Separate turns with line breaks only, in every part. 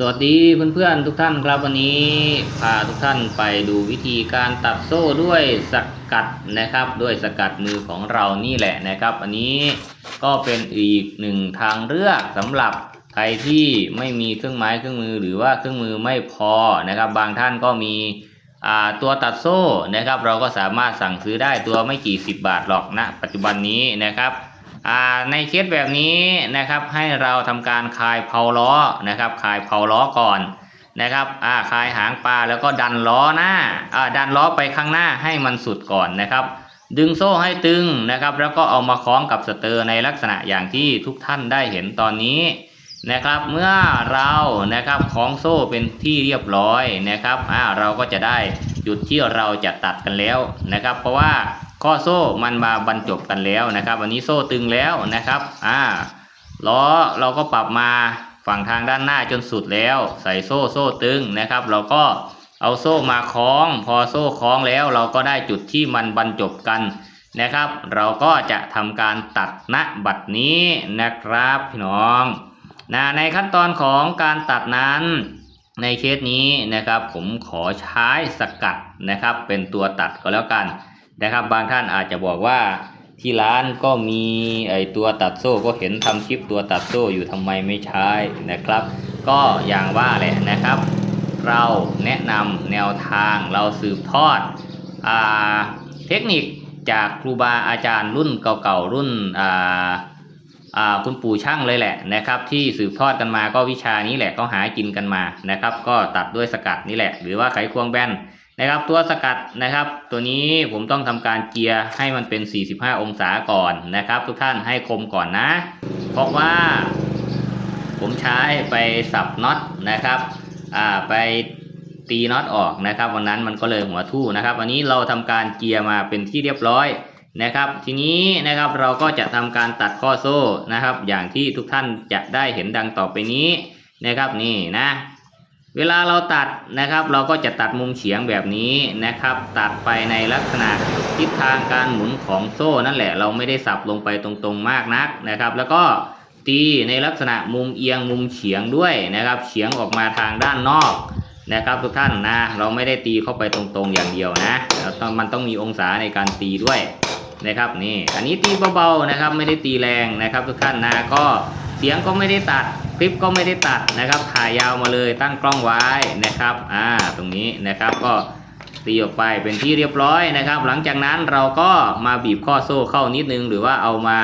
สวัสดีเพื่อนๆทุกท่านครับวันนี้พาทุกท่านไปดูวิธีการตัดโซ่ด้วยสกัดนะครับ ด้วยสกัดมือของเรานี่แหละนะครับ อันนี้ก็เป็นอีกหนึ่งทางเลือกสำหรับใครที่ไม่มีเครื่องไม้เครื่องมือหรือว่าเครื่องมือไม่พอนะครับ บางท่านก็มีตัวตัดโซ่นะครับ เราก็สามารถสั่งซื้อได้ตัวไม่กี่สิบบาทหรอกนะปัจจุบันนี้นะครับ ในเคสแบบนี้นะครับให้เราทำการคลายเพาล้อนะครับคลายเพาล้อก่อนนะครับอ่าคลายหางปลาแล้วก็ดันล้อหน้าอ่าดันล้อไปข้างหน้าให้มันสุดก่อนนะครับ ดึงโซ่ให้ตึงนะครับ แล้วก็เอามาคล้องกับสเตอร์ในลักษณะอย่างที่ทุกท่านได้เห็นตอนนี้นะครับ เมื่อเรานะครับคล้องโซ่เป็นที่เรียบร้อยนะครับอ่าเราก็จะได้จุดที่เราจะตัดกันแล้วนะครับ เพราะว่า ข้อโซ่มันมาบรรจบกันแล้วนะครับวันนี้โซ่ตึงแล้วนะครับอ่าล้อเราก็ปรับมาฝั่งทางด้านหน้าจนสุดแล้ว ใส่โซ่โซ่ตึงนะครับ เราก็เอาโซ่มาคล้อง พอโซ่คล้องแล้วเราก็ได้จุดที่มันบรรจบกันนะครับ เราก็จะทำการตัดณบัดนี้นะครับพี่น้องนะในขั้นตอนของการตัดนั้น ในเคสนี้นะครับ ผมขอใช้สกัดนะครับ เป็นตัวตัดก็แล้วกัน นะครับ บางท่านอาจจะบอกว่าที่ร้านก็มีไอตัวตัดโซ่ก็เห็นทำคลิปตัวตัดโซ่อยู่ทำไมไม่ใช้นะครับ ก็อย่างว่าแหละนะครับ เราแนะนำแนวทางเราสืบทอดอาเทคนิคจากครูบาอาจารย์รุ่นเก่าๆรุ่นอาอ่าคุณปู่ช่างเลยแหละนะครับ ที่สืบทอดกันมาก็วิชานี้แหละเขาหากินกันมานะครับ ก็ตัดด้วยสกัดนี่แหละ หรือว่าไขควงแบน นะครับตัวสกัดนะครับ ตัวนี้ผมต้องทำการเกียร์ให้มันเป็น 45 องศาก่อนนะครับ ทุกท่านให้คมก่อนนะ เพราะว่า ผมใช้ไปสับน็อตนะครับอ่าไปตีน็อตออกนะครับ วันนั้นมันก็เลยหัวทู่นะครับวันนี้เราทำการเกียร์มาเป็นที่เรียบร้อยนะครับ ทีนี้นะครับเราก็จะทำการตัดข้อโซ่นะครับ อย่างที่ทุกท่านจะได้เห็นดังต่อไปนี้นะครับนี่นะ เวลาเราตัดนะครับ เราก็จะตัดมุมเฉียงแบบนี้นะครับ ตัดไปในลักษณะทิศทางการหมุนของโซ่นั่นแหละเราไม่ได้สับลงไปตรงๆมากนักนะครับ แล้วก็ตีในลักษณะมุมเอียงมุมเฉียงด้วยนะครับ เฉียงออกมาทางด้านนอกนะครับ ทุกท่านนะเราไม่ได้ตีเข้าไปตรงๆอย่างเดียวนะมันต้องมีองศาในการตีด้วยนะครับนี่อันนี้ตีเบาๆนะครับ ไม่ได้ตีแรงนะครับ ทุกท่านนะก็เสียงก็ไม่ได้ตัด คลิปก็ไม่ได้ตัดนะครับ ถ่ายยาวมาเลยตั้งกล้องไว้นะครับ อ่า ตรงนี้นะครับก็ตีออกไปเป็นที่เรียบร้อยนะครับ หลังจากนั้นเราก็มาบีบข้อโซ่เข้านิดนึง หรือว่าเอามา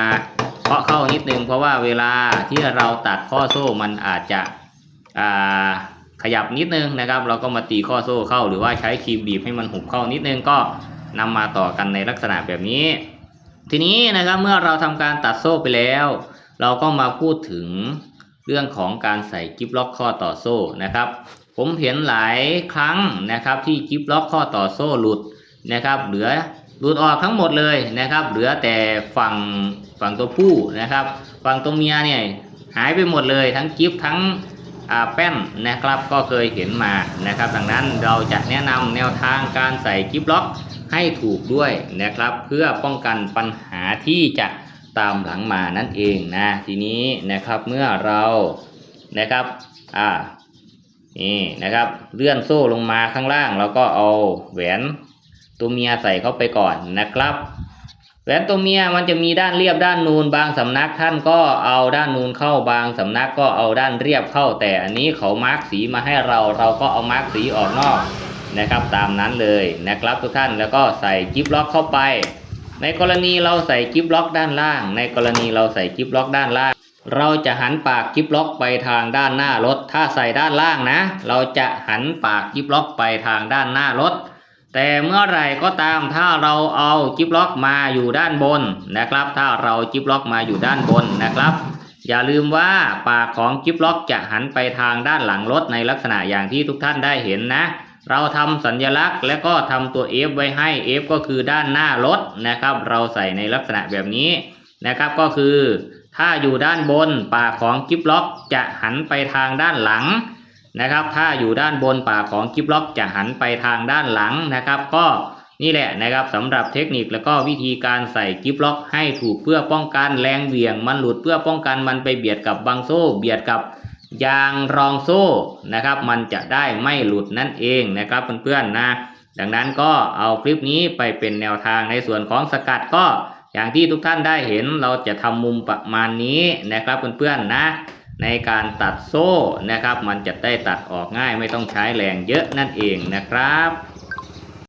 เคาะเข้านิดนึง เพราะว่าเวลาที่เราตัดข้อโซ่มันอาจจะอ่าขยับนิดนึงนะครับ เราก็มาตีข้อโซ่เข้า หรือว่าใช้ครีมบีบให้มันหุบเข้านิดนึงก็นำมาต่อกันในลักษณะแบบนี้ ทีนี้นะครับเมื่อเราทำการตัดโซ่ไปแล้ว เราก็มาพูดถึง เรื่องของการใส่กิฟล็อกข้อต่อโซ่นะครับ ผมเห็นหลายครั้งนะครับที่กิฟล็อกข้อต่อโซ่หลุดนะครับ เหลือหลุดออกทั้งหมดเลยนะครับ เหลือแต่ฝั่งฝั่งตัวผู้นะครับ ฝั่งตัวเมียเนี่ยหายไปหมดเลยทั้งกิฟทั้งแป้นนะครับก็เคยเห็นมานะครับ ดังนั้นเราจะแนะนำแนวทางการใส่กิฟล็อกให้ถูกด้วยนะครับ เพื่อป้องกันปัญหาที่จะ ตามหลังมานั่นเองนะทีนี้นะครับเมื่อเรานะครับอ่านี่นะครับ เลื่อนโซ่ลงมาข้างล่างแล้วก็เอาแหวนตัวเมียใส่เข้าไปก่อนนะครับ แหวนตัวเมียมันจะมีด้านเรียบด้านนูนบางสำนักท่านก็เอาด้านนูนเข้าบางสำนักก็เอาด้านเรียบเข้า แต่อันนี้เขามาร์กสีมาให้เราเราก็เอามาร์กสีออกนอกนะครับ ตามนั้นเลยนะครับทุกท่านแล้วก็ใส่จิ๊บล็อกเข้าไป ในกรณีเราใส่กิฟล็อกด้านล่าง ในกรณีเราใส่กิฟล็อกด้านล่าง เราจะหันปากกิฟล็อกไปทางด้านหน้ารถ ถ้าใส่ด้านล่างนะ เราจะหันปากกิฟล็อกไปทางด้านหน้ารถ แต่เมื่อไหร่ก็ตามถ้าเราเอากิฟล็อกมาอยู่ด้านบนนะครับ ถ้าเรากิฟล็อกมาอยู่ด้านบนนะครับ อย่าลืมว่าปากของกิฟล็อกจะหันไปทางด้านหลังรถในลักษณะอย่างที่ทุกท่านได้เห็นนะ เราทำสัญลักษณ์และก็ทำตัว F ไว้ให้ F ก็คือด้านหน้ารถนะครับ เราใส่ในลักษณะแบบนี้นะครับ ก็คือถ้าอยู่ด้านบนปากของกิฟล็อกจะหันไปทางด้านหลังนะครับ ถ้าอยู่ด้านบนปากของกิฟล็อกจะหันไปทางด้านหลังนะครับ ก็นี่แหละนะครับสำหรับเทคนิคแล้วก็วิธีการใส่กิฟล็อกให้ถูกเพื่อป้องกันแรงเหวี่ยง มันหลุดเพื่อป้องกันมันไปเบียดกับบางโซ่เบียดกับ ยางรองโซ่นะครับ มันจะได้ไม่หลุดนั่นเองนะครับเพื่อนๆนะ ดังนั้นก็เอาคลิปนี้ไปเป็นแนวทางในส่วนของสกัดก็อย่างที่ทุกท่านได้เห็นเราจะทำมุมประมาณนี้นะครับเพื่อนๆนะ ในการตัดโซ่นะครับ มันจะได้ตัดออกง่ายไม่ต้องใช้แรงเยอะนั่นเองนะครับ